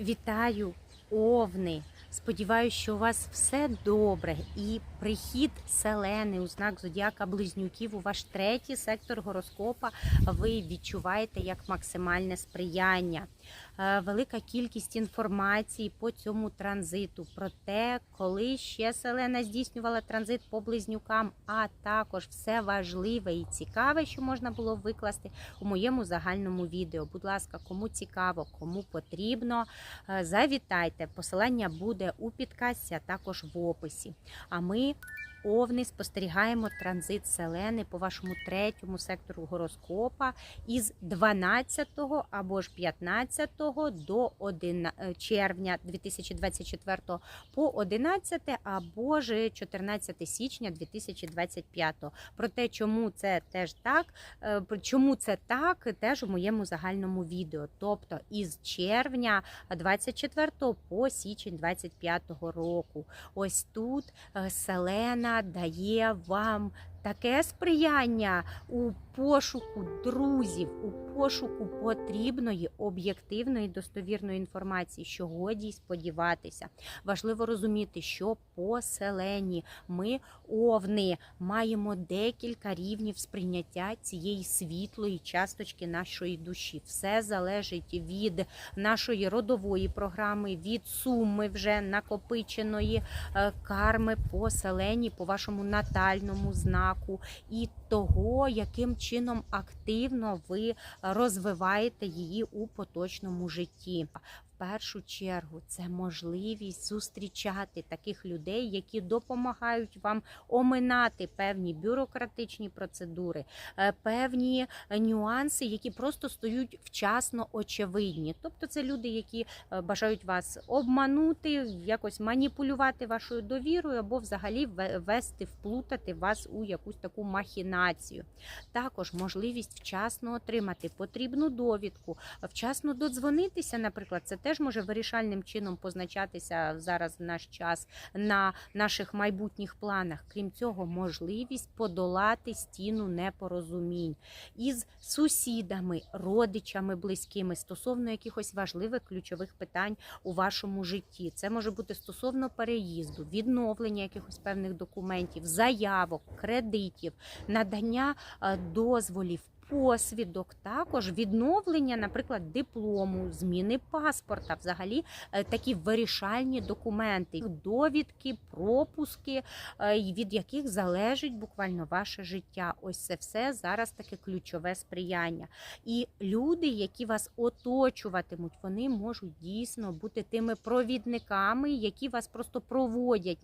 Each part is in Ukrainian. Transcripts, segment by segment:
Вітаю, овни! Сподіваюсь, що у вас все добре, і прихід селени у знак зодіака близнюків у ваш третій сектор гороскопа ви відчуваєте як максимальне сприяння. Е, Велика кількість інформації по цьому транзиту про те, коли ще селена здійснювала транзит по близнюкам, а також все важливе і цікаве, що можна було викласти у моєму загальному відео. Будь ласка, кому цікаво, кому потрібно, е, завітайте. Посилання буде у підкасті, а також в описі. А ми. Овни спостерігаємо транзит селени по вашому третьому сектору гороскопа із 12 або ж 15 до 1 червня 2024 по 11 або ж 14 січня 2025. Про те, чому це теж так, е, чому це так, теж у моєму загальному відео. Тобто із червня 24 по січень 25 року. Ось тут е, Селена дає вам таке сприяння у пошуку друзів, у пошуку потрібної об'єктивної достовірної інформації, що годі сподіватися. Важливо розуміти, що по селені ми, овни, маємо декілька рівнів сприйняття цієї світлої часточки нашої душі. Все залежить від нашої родової програми, від суми вже накопиченої е, карми по селені, по вашому натальному знаку, і того, яким чином активно ви розвиваєте її у поточному житті. Першу чергу це можливість зустрічати таких людей, які допомагають вам оминати певні бюрократичні процедури, е, певні нюанси, які просто стають вчасно очевидні. Тобто, це люди, які е, бажають вас обманути, якось маніпулювати вашою довірою, або взагалі вести, вплутати вас у якусь таку махінацію. Також можливість вчасно отримати потрібну довідку, вчасно додзвонитися, наприклад, це теж може вирішальним чином позначатися зараз в наш час на наших майбутніх планах. Крім цього, можливість подолати стіну непорозумінь із сусідами, родичами близькими стосовно якихось важливих ключових питань у вашому житті. Це може бути стосовно переїзду, відновлення якихось певних документів, заявок, кредитів, надання е, дозволів. Посвідок також відновлення, наприклад, диплому, зміни паспорта, взагалі е, такі вирішальні документи, довідки, пропуски, е, від яких залежить буквально ваше життя. Ось це все зараз таке ключове сприяння. І люди, які вас оточуватимуть, вони можуть дійсно бути тими провідниками, які вас просто проводять,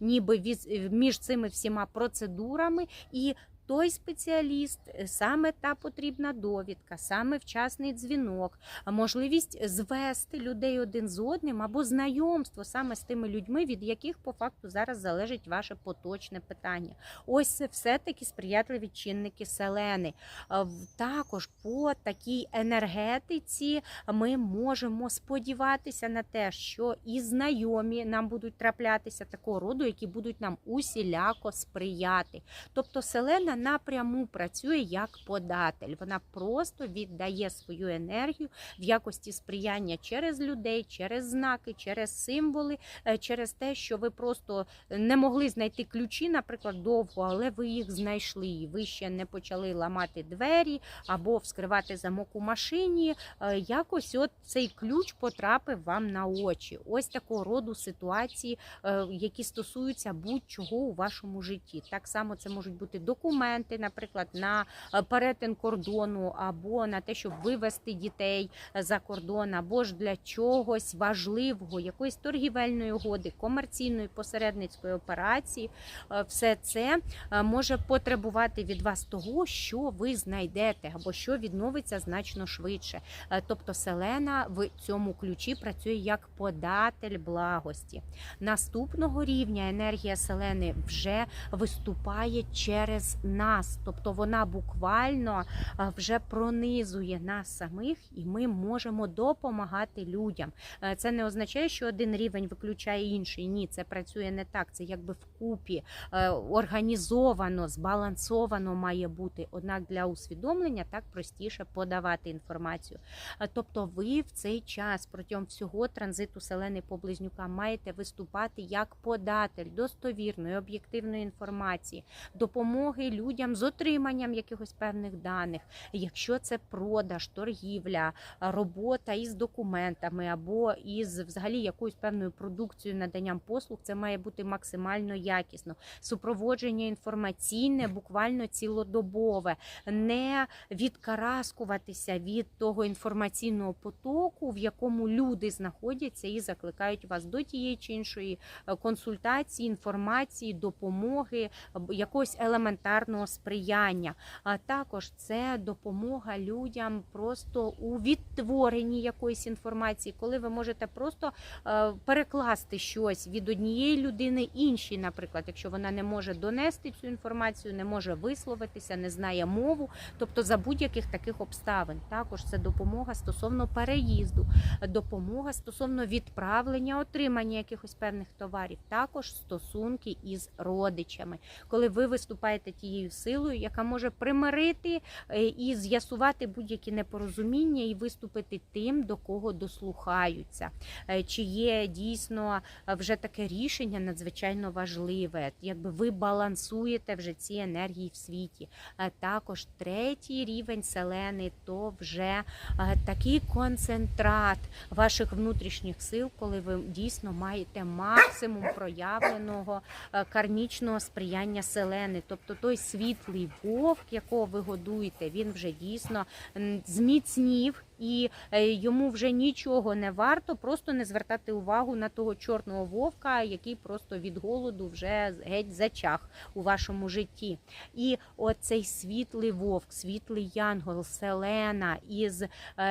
ніби, між цими всіма процедурами і. Той спеціаліст, е, саме та потрібна довідка, саме вчасний дзвінок, можливість звести людей один з одним або знайомство саме з тими людьми, від яких по факту зараз залежить ваше поточне питання. Ось це все таки сприятливі чинники селени. Також по такій енергетиці ми можемо сподіватися на те, що і знайомі нам будуть траплятися такого роду, які будуть нам усіляко сприяти. Тобто селена напряму працює як податель. Вона просто віддає свою енергію в якості сприяння через людей, через знаки, через символи, е, через те, що ви просто не могли знайти ключі, наприклад, довго, але ви їх знайшли. І ви ще не почали ламати двері або вскривати замок у машині. Е, Якось от цей ключ потрапив вам на очі. Ось такого роду ситуації, е, які стосуються будь-чого у вашому житті. Так само це можуть бути документи, наприклад, на е, перетин кордону, або на те, щоб вивести дітей е, за кордон, або ж для чогось важливого, якоїсь торгівельної угоди, комерційної посередницької операції. Е, Все це може потребувати від вас того, що ви знайдете, або що відновиться значно швидше. Тобто селена в цьому ключі працює як податель благості. Наступного рівня енергія селени вже виступає через нас, тобто вона буквально вже пронизує нас самих, і ми можемо допомагати людям. Е, Це не означає, що один рівень виключає інший. Ні, це працює не так. Це якби вкупі е, організовано, збалансовано має бути. Однак для усвідомлення так простіше подавати інформацію. Е, Тобто, ви в цей час протягом всього транзиту селени по близнюкам маєте виступати як податель достовірної, об'єктивної інформації, допомоги людям з отриманням якихось певних даних. Якщо це продаж, торгівля, робота із документами або із взагалі якоюсь певною продукцією, наданням послуг, це має бути максимально якісно. Супроводження інформаційне, буквально цілодобове, не відкараскуватися від того інформаційного потоку, в якому люди знаходяться і закликають вас до тієї чи іншої е, консультації, інформації, допомоги, якогось елементарного сприяння. А також це допомога людям просто у відтворенні якоїсь інформації, коли ви можете просто е, перекласти щось від однієї людини іншій, наприклад, якщо вона не може донести цю інформацію, не може висловитися, не знає мову, тобто за будь-яких таких обставин. Також це допомога стосовно переїзду, допомога стосовно відправлення, отримання якихось певних товарів, також стосунки із родичами, коли ви виступаєте тією силою, яка може примирити е, і з'ясувати будь-які непорозуміння, і виступити тим, до кого дослухаються. Е, Чи є дійсно е, вже таке рішення надзвичайно важливе, якби ви балансуєте вже ці енергії в світі. Е, Також третій рівень селени то вже е, такий концентрат ваших внутрішніх сил, коли ви дійсно маєте максимум проявленого е, кармічного сприяння селени, тобто той світлий вовк, якого ви годуєте, він вже дійсно зміцнів. І е, йому вже нічого не варто, просто не звертати увагу на того чорного вовка, який просто від голоду вже геть зачах у вашому житті. І оцей світлий вовк, світлий янгол, селена із е,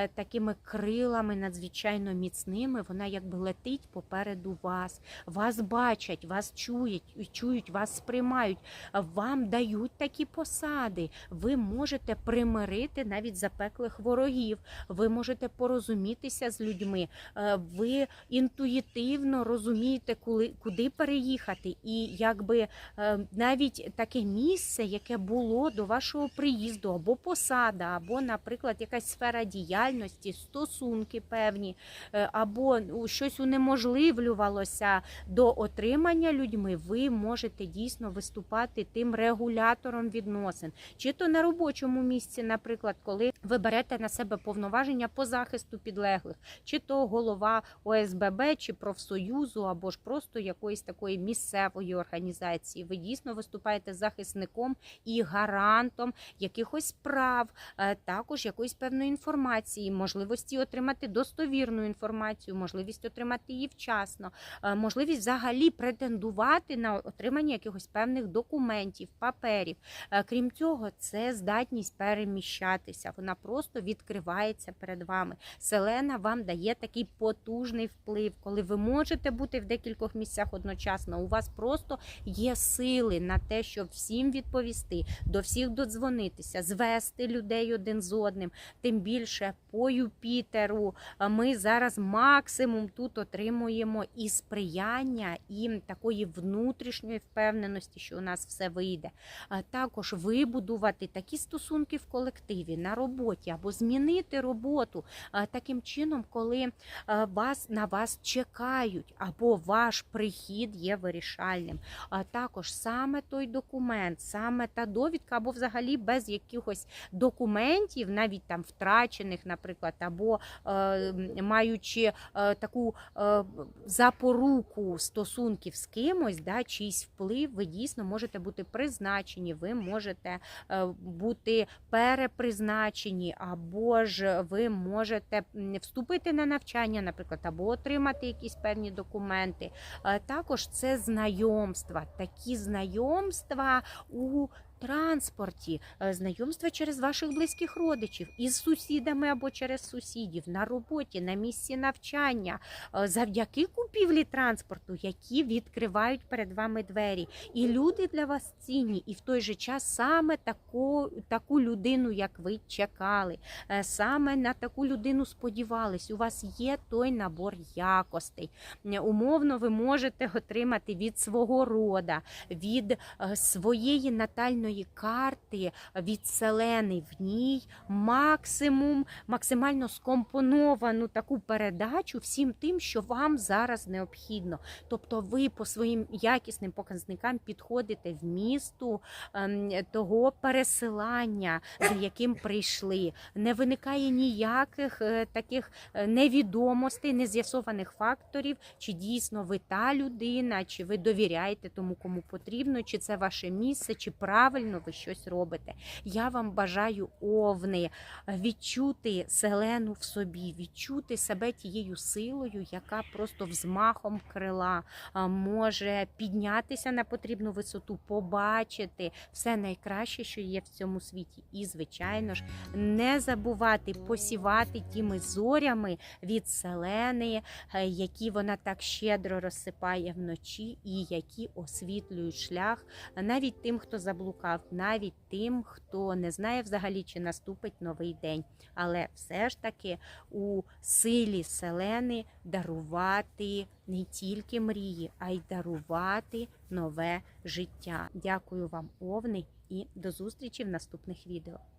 такими крилами надзвичайно міцними, вона якби летить попереду вас. Вас бачать, вас чують, чують, вас сприймають, вам дають такі посади. Ви можете примирити навіть запеклих ворогів. Ви можете порозумітися з людьми. Е, Ви інтуїтивно розумієте, куди переїхати, і якби е, навіть таке місце, яке було до вашого приїзду, або посада, або, наприклад, якась сфера діяльності, стосунки певні, е, або ну, щось унеможливлювалося до отримання людьми, ви можете дійсно виступати тим регулятором відносин, чи то на робочому місці, наприклад, коли ви берете на себе повноваження по захисту підлеглих, чи то голова ОСББ, чи профсоюзу, або ж просто якоїсь такої місцевої організації. Ви дійсно виступаєте захисником і гарантом якихось прав, е, також якоїсь певної інформації, можливості отримати достовірну інформацію, можливість отримати її вчасно, е, можливість взагалі претендувати на отримання якихось певних документів, паперів. Е, Крім цього, це здатність переміщатися. Вона просто відкривається перед вами. Селена вам дає такий потужний вплив, коли ви можете бути в декількох місцях одночасно. У вас просто є сили на те, щоб всім відповісти, до всіх додзвонитися, звести людей один з одним. Тим більше по Юпітеру ми зараз максимум тут отримуємо і сприяння, і такої внутрішньої впевненості, що у нас все вийде. Також вибудувати такі стосунки в колективі на роботі або змінити роботу а, таким чином, коли вас на вас чекають, або ваш прихід є вирішальним. Також саме той документ, саме та довідка, або взагалі без якихось документів, навіть там втрачених, наприклад, або е, маючи е, таку е, запоруку стосунків з кимось, да, чийсь вплив, ви дійсно можете бути призначені, ви можете е, бути перепризначені, або ж ви можете вступити на навчання, наприклад, або отримати якісь певні документи. Е, Також це знайомства, такі знайомства у транспорті, е, знайомства через ваших близьких родичів, із сусідами або через сусідів, на роботі, на місці навчання, е, завдяки купівлі транспорту, які відкривають перед вами двері. І люди для вас цінні, і в той же час саме таку, таку людину, як ви чекали, е, саме на таку людину сподівались. У вас є той набор якостей. Умовно, ви можете отримати від свого рода, від своєї натальної карти, від селени в ній максимум, максимально скомпоновану таку передачу всім тим, що вам зараз необхідно. Тобто ви по своїм якісним показникам підходите в місту ем, того пересилання, за яким прийшли. Не виникає ніяких е, таких е, невідомостей, нез'ясованих факторів, чи дійсно ви та людина, чи ви довіряєте тому, кому потрібно, чи це ваше місце, чи правильно ви щось робите. Я вам бажаю овни відчути селену в собі, відчути себе тією силою, яка просто взмахом крила може піднятися на потрібну висоту, побачити все найкраще, що є в цьому світі. І, звичайно ж, не забувати посівати тими зорями від селени, е, які вона так щедро розсипає вночі, і які освітлюють шлях навіть тим, хто заблукав, навіть тим, хто не знає взагалі, чи наступить новий день. Але все ж таки у силі селени дарувати не тільки мрії, а й дарувати нове життя. Дякую вам, овни, і до зустрічі в наступних відео.